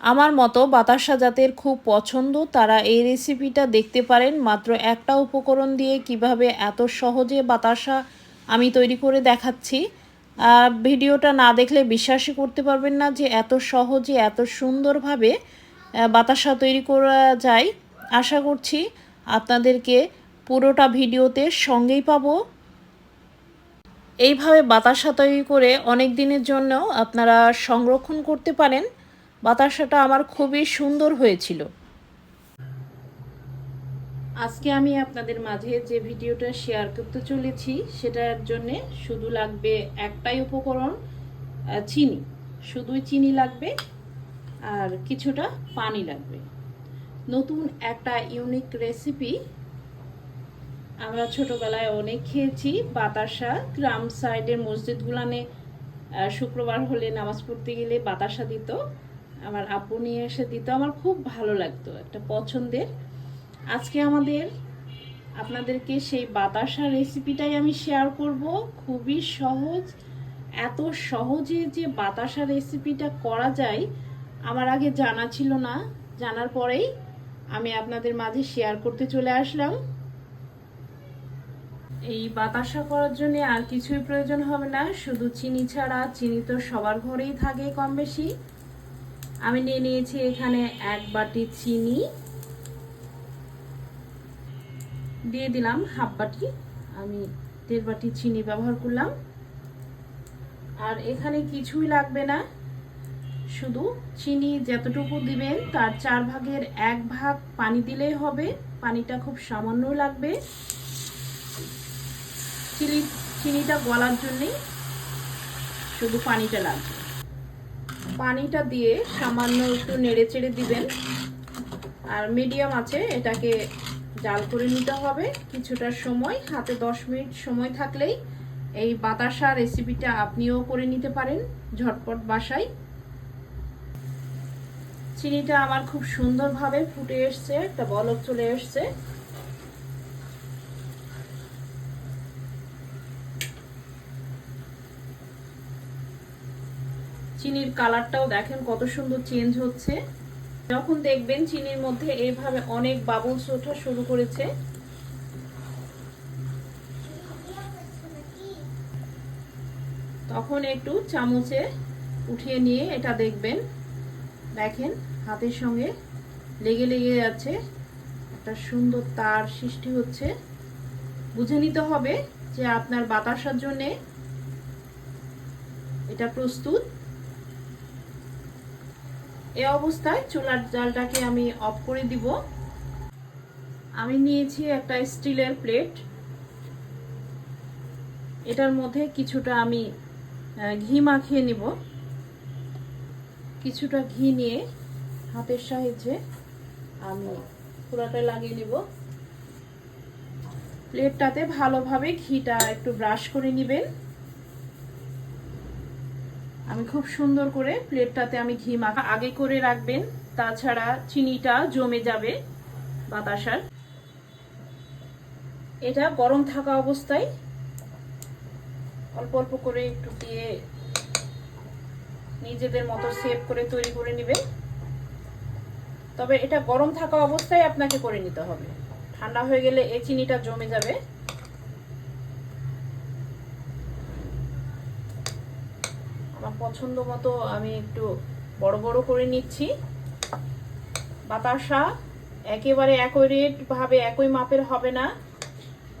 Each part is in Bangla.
আমার মতো বাতাসা জাতের খুব পছন্দ, তারা এই রেসিপিটা দেখতে পারেন। মাত্র একটা উপকরণ দিয়ে কীভাবে এত সহজে বাতাসা আমি তৈরি করে দেখাচ্ছি। ভিডিওটা না দেখলে বিশ্বাসই করতে পারবেন না যে এত সহজে, এত সুন্দরভাবে বাতাসা তৈরি করা যায়। আশা করছি আপনাদেরকে পুরোটা ভিডিওতে সঙ্গেই পাবো। এইভাবে বাতাসা তৈরি করে অনেক দিনের জন্য আপনারা সংরক্ষণ করতে পারেন। বাতাসাটা আমার খুবই সুন্দর হয়েছিল। আজকে আমি আপনাদের মাঝে যে ভিডিওটা শেয়ার করতে চলেছি, সেটার জন্য শুধু লাগবে একটাই উপকরণ চিনি। শুধুই চিনি লাগবে আর কিছুটা পানি লাগবে। নতুন একটা ইউনিক রেসিপি আমরা ছোটবেলায় অনেক খেয়েছি। বাতাসা গ্রাম সাইডের মসজিদগুলানে শুক্রবার হলে নামাজ পড়তে গেলে বাতাসা দিত। আমার আপু নিয়ে এসে দিত, আমার খুব ভালো লাগতো একটা পছন্দের। আজকে আমাদের, আপনাদেরকে সেই বাতাসা রেসিপিটাই আমি শেয়ার করব। খুবই সহজ, এত সহজে যে বাতাসা রেসিপিটা করা যায়, আমার আগে জানা ছিল না। জানার পরেই আমি আপনাদের মাঝে শেয়ার করতে চলে আসলাম। এই বাতাসা করার জন্য আর কিছুই প্রয়োজন হবে না। শুধু চিনি ছাড়া, চিনি তো সবার ঘরেই থাকে কম বেশি আমি নিয়ে নিয়েছি এখানে এক বাটি চিনি। দিয়ে দিলাম হাফ বাটি। আমি দেড় বাটি চিনি ব্যবহার করলাম। আর এখানে কিছুই লাগবে না। শুধু চিনি যতটুকু দিবেন, তার চার ভাগের এক ভাগ পানি দিলেই হবে। পানিটা খুব সামান্য লাগবে। চিনি, চিনিটা গলার জন্যেই শুধু পানিটা লাগবে। পানিটা দিয়ে সামান্য একটু নেড়ে চেড়ে দিবেন। আর মিডিয়াম আছে, এটাকে জাল করে নিতে হবে। কিছুটা সময়, হাতে দশ মিনিট সময় থাকলেই এই বাতাসা রেসিপিটা আপনিও করে নিতে পারেন ঝটপট বাসায়। চিনিটা আমার খুব সুন্দরভাবে ফুটে এসছে, একটা বলক চলে এসছে। চিনির কালারটাও দেখেন কত সুন্দর চেঞ্জ হচ্ছে। যখন দেখবেন চিনির মধ্যে এইভাবে অনেক বাবলস ওঠা শুরু করেছে। তখন একটু চামচে উঠিয়ে নিয়ে এটা দেখবেন। দেখেন হাতের সঙ্গে লেগে লেগে যাচ্ছে। একটা সুন্দর তার সৃষ্টি হচ্ছে। বুঝে নিতে হবে যে আপনার বাতাসার জন্যে এটা প্রস্তুত। এ অবস্থায় চুলার জালটাকে আমি অফ করে দিব। আমি নিয়েছি একটা স্টিলের প্লেট। এটার মধ্যে কিছুটা আমি ঘি মাখিয়ে নিব। কিছুটা ঘি নিয়ে হাতের সাহায্যে আমি পুরাটা লাগিয়ে নিব। প্লেটটাতে ভালোভাবে ঘিটা একটু ব্রাশ করে নেবেন। আমি খুব সুন্দর করে প্লেটটাতে আমি ঘি মাখা আগে করে রাখবেন, তাছাড়া চিনিটা জমে যাবে বাতাসার। এটা গরম থাকা অবস্থায় অল্প অল্প করে একটু দিয়ে নিজেদের মতো সেভ করে তৈরি করে নেবেন। তবে এটা গরম থাকা অবস্থায় আপনাকে করে নিতে হবে। ঠান্ডা হয়ে গেলে এই চিনিটা জমে যাবে। পছন্দ মতো আমি একটু বড় বড় করে নিচ্ছি। বাতাসা একেবারে একই রেট ভাবে, একই মাপের হবে না।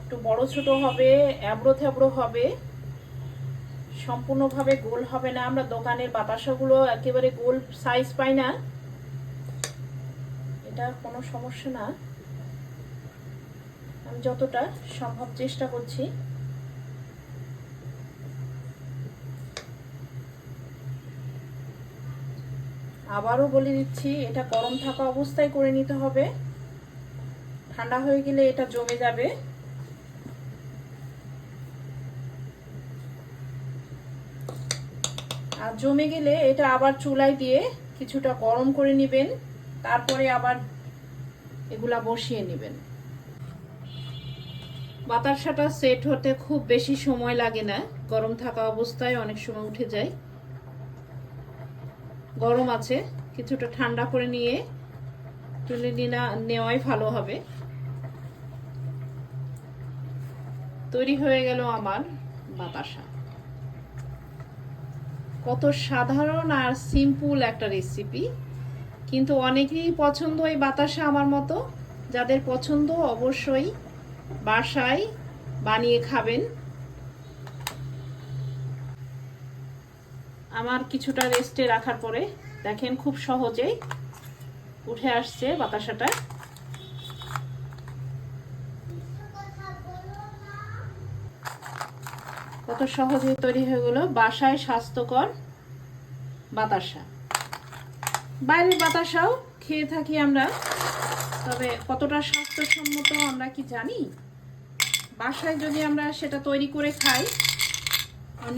একটু বড় ছোট হবে এবড়ো থেবড়ো হবে। সম্পূর্ণভাবে গোল হবে না। আমরা দোকানের বাতাসাগুলো একেবারে গোল সাইজ পাই না। এটা কোনো সমস্যা না। আমি যতটা সম্ভব চেষ্টা করছি। আবারও বলে দিচ্ছি, এটা গরম থাকা অবস্থায় করে নিতে হবে। ঠান্ডা হয়ে গেলে এটা জমে যাবে। আর জমে গেলে এটা আবার চুলায় দিয়ে কিছুটা গরম করে নেবেন, তারপরে আবার এগুলা বসিয়ে নেবেন। বাতাসাটা সেট হতে খুব বেশি সময় লাগে না। গরম থাকা অবস্থায় অনেক সময় উঠে যায়। গরম আছে। কিছুটা ঠান্ডা করে নিয়ে তুলে নিনা নেওয়াই ভালো হবে। তৈরি হয়ে গেল আমার বাতাসা। কত সাধারণ আর সিম্পল একটা রেসিপি কিন্তু অনেকেই পছন্দ এই বাতাসা আমার মতো। যাদের পছন্দ অবশ্যই বাসায় বানিয়ে খাবেন। আমার কিছুটা রেস্টে রাখার পরে দেখেন খুব সহজেই উঠে আসছে বাতাসাটা। কত সহজে তৈরি হয়ে গেল বাসায় স্বাস্থ্যকর বাতাসা। বাইরের বাতাসাও খেয়ে থাকি আমরা, তবে কতটা স্বাস্থ্যসম্মত আমরা কি জানি? বাসায় যদি আমরা সেটা তৈরি করে খাই,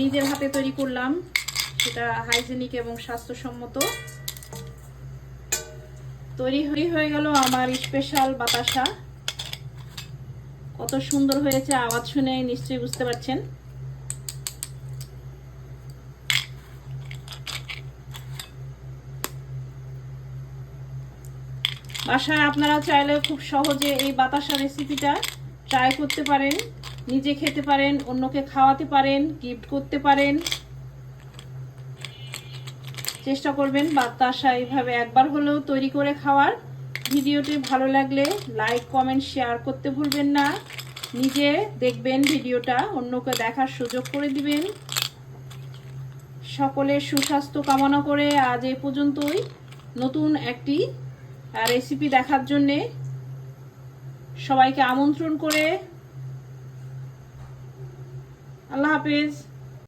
নিজের হাতে তৈরি করলাম সেটা হাইজেনিক এবং স্বাস্থ্যসম্মত। তৈরি হয়ে হয়ে গেল আমার স্পেশাল বাতাসা। কত সুন্দর হয়েছে, আওয়াজ শুনে নিশ্চয়ই বুঝতে পারছেন। বাসায় আপনারা চাইলে খুব সহজে এই বাতাসা রেসিপিটা ট্রাই করতে পারেন, নিজে খেতে পারেন, অন্যকে খাওয়াতে পারেন গিফট করতে পারেন। চেষ্টা করবেন বাতাসা এইভাবে একবার হলেও তৈরি করে খাওয়ার। ভিডিওটি ভালো লাগলে লাইক, কমেন্ট, শেয়ার করতে ভুলবেন না। নিজে দেখবেন ভিডিওটা, অন্যকে দেখার সুযোগ করে দিবেন। সকলের সুস্বাস্থ্য কামনা করে আজ এ পর্যন্তই। নতুন একটি রেসিপি দেখার জন্যে সবাইকে আমন্ত্রণ করে। আল্লাহ হাফেজ।